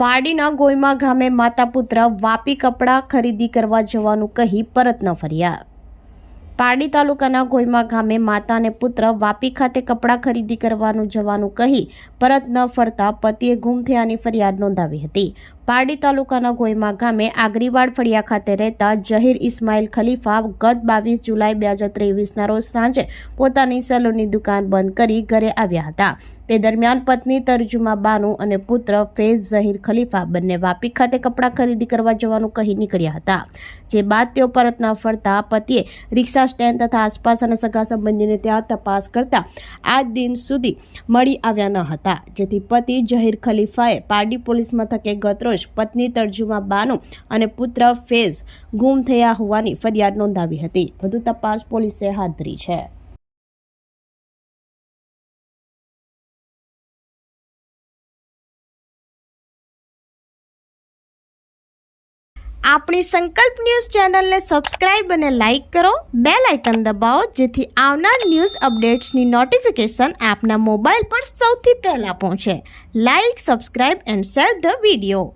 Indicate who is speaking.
Speaker 1: પારડીના ગોયમા ગામે માતા પુત્ર વાપી કપડાં ખરીદી કરવા જવાનું કહી પરત ન ફર્યા. પારડી તાલુકાના ગોયમા ગામે માતા અને પુત્ર વાપી ખાતે કપડાં ખરીદી કરવાનું જવાનું કહી પરત ન ફરતા પતિએ ગુમ થયાની ફરિયાદ નોંધાવી હતી. પારડી તાલુકાના ગોયમા ગામે આગરીવાડ ફળિયા ખાતે રહેતા જહીર ઇસ્માઇલ ખલીફા ગત બાવીસ જુલાઈ બે હજાર ત્રેવીસના રોજ સાંજે પોતાની સલૂનની દુકાન બંધ કરી ઘરે આવ્યા હતા. તે દરમિયાન પત્ની તરજુમા બાનુ અને પુત્ર ફેઝ ઝહીર ખલીફા બંને વાપી ખાતે કપડાં ખરીદી કરવા જવાનું કહી નીકળ્યા હતા. જે બાદ તેઓ પરત ન ફરતા પતિએ રિક્ષા સ્ટેન્ડ તથા આસપાસ અને સગા સંબંધીને ત્યાં તપાસ કરતા આ દિન સુધી મળી આવ્યા ન હતા. જેથી પતિ જહીર ખલીફાએ પારડી પોલીસ મથકે ગતરોજ પત્ની તરજુમા બાનુ અને પુત્ર ફેઝ ગુમ થયા હોવાની ફરિયાદ નોંધાવી હતી. વધુ તપાસ પોલીસે હાથ ધરી છે. આપણી સંકલ્પ ન્યૂઝ ચેનલને સબસ્ક્રાઇબ અને લાઇક કરો. બે લાઇકન દબાવો, જેથી આવનાર ન્યૂઝ અપડેટ્સની નોટિફિકેશન આપના મોબાઈલ પર સૌથી પહેલા પહોંચે. Like, subscribe and share the video.